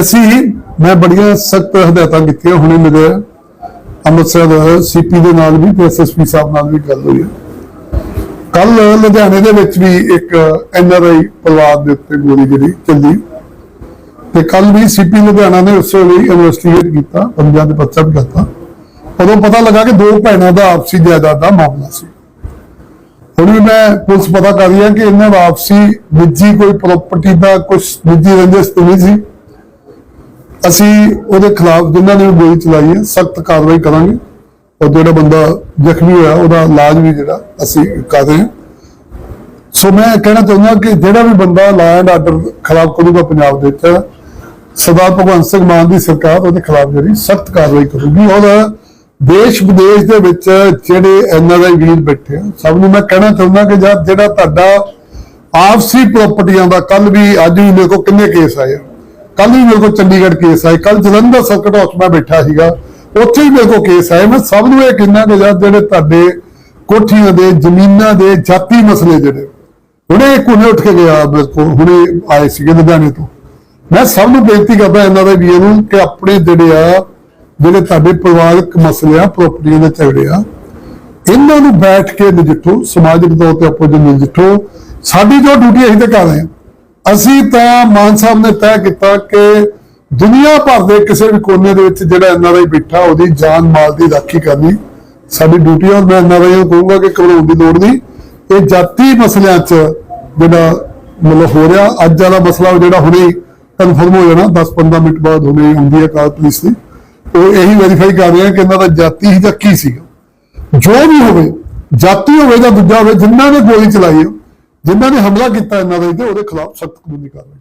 ਅਸੀਂ, ਮੈਂ ਬੜੀਆਂ ਸਖਤ ਹਦਾਇਤਾਂ ਕੀਤੀਆਂ, ਹੁਣੇ ਮੇਰੇ ਅੰਮ੍ਰਿਤਸਰ ਸੀਪੀ ਦੇ ਨਾਲ ਵੀ, ਤੇ ਐਸਐਸਪੀ ਸਾਹਿਬ ਨਾਲ ਵੀ ਗੱਲ ਹੋਈ ਕੱਲ ਲੁਧਿਆਣੇ ਦੇ ਵਿੱਚ ਵੀ ਇੱਕ ਐਨਆਰਆਈ ਪਰਿਵਾਰ ਦੇ ਉੱਤੇ ਗੋਲੀ ਜਿਹੜੀ ਚੱਲੀ। ਤੇ ਕੱਲ ਵੀ ਸੀਪੀ ਲੁਧਿਆਣਾ ਨੇ ਉਸ ਵੇਲੇ ਇਨਵੈਸਟੀਗੇਟ ਕੀਤਾ ਪੰਜਾਂ ਦੇ ਪਰਚਾ ਵੀ ਕਰਤਾ। ਉਦੋਂ ਪਤਾ ਲੱਗਾ ਕਿ ਦੋ ਭੈਣਾਂ ਦਾ ਆਪਸੀ ਜਾਇਦਾਦ ਦਾ ਮਾਮਲਾ ਸੀ। ਹੁਣ ਵੀ ਮੈਂ ਪੁਲਿਸ ਪਤਾ ਕਰ ਰਹੀ ਹੈ ਕਿ ਇਹਨਾਂ ਦਾ ਆਪਸੀ ਨਿੱਜੀ ਕੋਈ ਪ੍ਰਾਪਰਟੀ ਦਾ ਕੁਝ ਨਿੱਜੀ ਰੰਜਿਸ਼ ਤੇ ਨਹੀਂ ਸੀ। ਅਸੀਂ ਉਹਦੇ ਖਿਲਾਫ ਜਿਨ੍ਹਾਂ ਨੇ ਗੋਲੀ ਚਲਾਈ ਹੈ, ਸਖਤ ਕਾਰਵਾਈ ਕਰਾਂਗੇ। ਔਰ ਜਿਹੜਾ ਬੰਦਾ ਜ਼ਖਮੀ ਹੋਇਆ, ਉਹਦਾ ਇਲਾਜ ਵੀ ਜਿਹੜਾ ਅਸੀਂ ਕਰ ਰਹੇ ਹਾਂ। ਸੋ ਮੈਂ ਕਹਿਣਾ ਚਾਹੁੰਦਾ ਕਿ ਜਿਹੜਾ ਵੀ ਬੰਦਾ ਲਾ ਐਂਡ ਆਰਡਰ ਖਿਲਾਫ ਕਰੂਗਾ ਪੰਜਾਬ ਦੇ ਵਿੱਚ, ਸਰਦਾਰ ਭਗਵੰਤ ਸਿੰਘ ਮਾਨ ਦੀ ਸਰਕਾਰ ਉਹਦੇ ਖਿਲਾਫ ਜਿਹੜੀ ਸਖਤ ਕਾਰਵਾਈ ਕਰੂਗੀ। ਔਰ ਦੇਸ਼ ਵਿਦੇਸ਼ ਦੇ ਵਿੱਚ ਜਿਹੜੇ ਐਨਆਰਆਈ ਵੀਰ ਬੈਠੇ ਆ, ਸਭ ਨੂੰ ਮੈਂ ਕਹਿਣਾ ਚਾਹੁੰਦਾ ਕਿ ਜਦ ਜਿਹੜਾ ਤੁਹਾਡਾ ਆਪਸੀ ਪ੍ਰਾਪਰਟੀਆਂ ਦਾ ਕੱਲ ਵੀ ਅੱਜ ਵੀ ਦੇਖੋ ਕਿੰਨੇ ਕੇਸ ਆਏ ਆ। ਕੱਲ ਵੀ ਮੇਰੇ ਕੋਲ ਚੰਡੀਗੜ੍ਹ ਕੇਸ ਆਏ। ਕੱਲ ਜਲੰਧਰ ਸਰਕਟ ਹਾਊਸ ਮੈਂ ਬੈਠਾ ਸੀਗਾ। ਉੱਥੇ ਵੀ ਮੇਰੇ ਕੋਲ ਕੇਸ ਆਏ। ਮੈਂ ਸਭ ਨੂੰ ਇਹ ਕਹਿੰਦਾ ਕਿ ਜਦ ਜਿਹੜੇ ਤੁਹਾਡੇ ਕੋਠੀਆਂ ਦੇ, ਜ਼ਮੀਨਾਂ ਦੇ ਜਾਤੀ ਮਸਲੇ ਜਿਹੜੇ, ਹੁਣੇ ਇੱਕ ਉੱਠ ਕੇ ਗਿਆ ਹੁਣੇ ਆਏ ਸੀਗੇ ਲੁਧਿਆਣੇ ਤੋਂ। ਮੈਂ ਸਭ ਨੂੰ ਬੇਨਤੀ ਕਰਦਾ ਇਹਨਾਂ ਦੇ ਵੀਰ ਨੂੰ ਕਿ ਆਪਣੇ ਜਿਹੜੇ ਆ, ਜਿਹੜੇ ਤੁਹਾਡੇ ਪਰਿਵਾਰਕ ਮਸਲੇ ਆ ਪ੍ਰਾਪਰਟੀਆਂ ਦੇ ਝਗੜੇ ਆ, ਇਹਨਾਂ ਨੂੰ ਬੈਠ ਕੇ ਨਜਿੱਠੋ। ਸਮਾਜਿਕ ਤੌਰ ਤੇ ਆਪੋ ਜੀ ਨਜਿੱਠੋ। ਸਾਡੀ ਜੋ ਡਿਊਟੀ ਅਸੀਂ ਤੇ ਕਰ ਰਹੇ ਹਾਂ। ਅਸੀਂ ਤਾਂ ਮਾਨ ਸਾਹਿਬ ਨੇ ਤੈਅ ਕੀਤਾ ਕਿ ਦੁਨੀਆ ਭਰ ਦੇ ਕਿਸੇ ਵੀ ਕੋਨੇ ਦੇ ਵਿੱਚ ਜਿਹੜਾ ਐਨਆਰਆਈ ਬੈਠਾ, ਉਹਦੀ ਜਾਨ ਮਾਲ ਦੀ ਰਾਖੀ ਕਰਨੀ। ਸਾਡੀ ਡਿਊਟੀ ਆ ਔਰ ਮੈਂ ਐਨਆਰਆਈ ਨੂੰ ਕਹੂੰਗਾ ਕਿ ਘਬਰਾਉਣ ਦੀ ਲੋੜ ਨਹੀਂ। ਇਹ ਜਾਤੀ ਮਸਲਿਆਂ 'ਚ ਜਿਹੜਾ ਮਤਲਬ ਹੋ ਰਿਹਾ, ਅੱਜ ਵਾਲਾ ਮਸਲਾ ਜਿਹੜਾ ਹੁਣੇ ਕਨਫਰਮ ਹੋ ਜਾਣਾ 10-15 ਮਿੰਟ ਬਾਅਦ ਹੁਣੇ ਹੁੰਦੀ ਹੈ ਕਾਰ ਪੁਲਿਸ ਦੀ। ਉਹ ਇਹੀ ਵੈਰੀਫਾਈ ਕਰ ਰਹੇ ਆ ਕਿ ਇਹਨਾਂ ਦਾ ਜਾਤੀ ਹੀ ਜਾਂ ਕੀ ਸੀਗਾ। ਜੋ ਵੀ ਹੋਵੇ, ਜਾਤੀ ਹੋਵੇ ਜਾਂ ਦੂਜਾ ਹੋਵੇ, ਜਿੰਨਾ ਨੇ ਗੋਲੀ ਚਲਾਈ ਹੈ ਜਿਨ੍ਹਾਂ ਨੇ ਹਮਲਾ ਕੀਤਾ ਇਹਨਾਂ ਦੇ ਤੇ ਉਹਦੇ ਖਿਲਾਫ ਸਖਤ ਕਾਨੂੰਨੀ ਕਾਰਵਾਈ।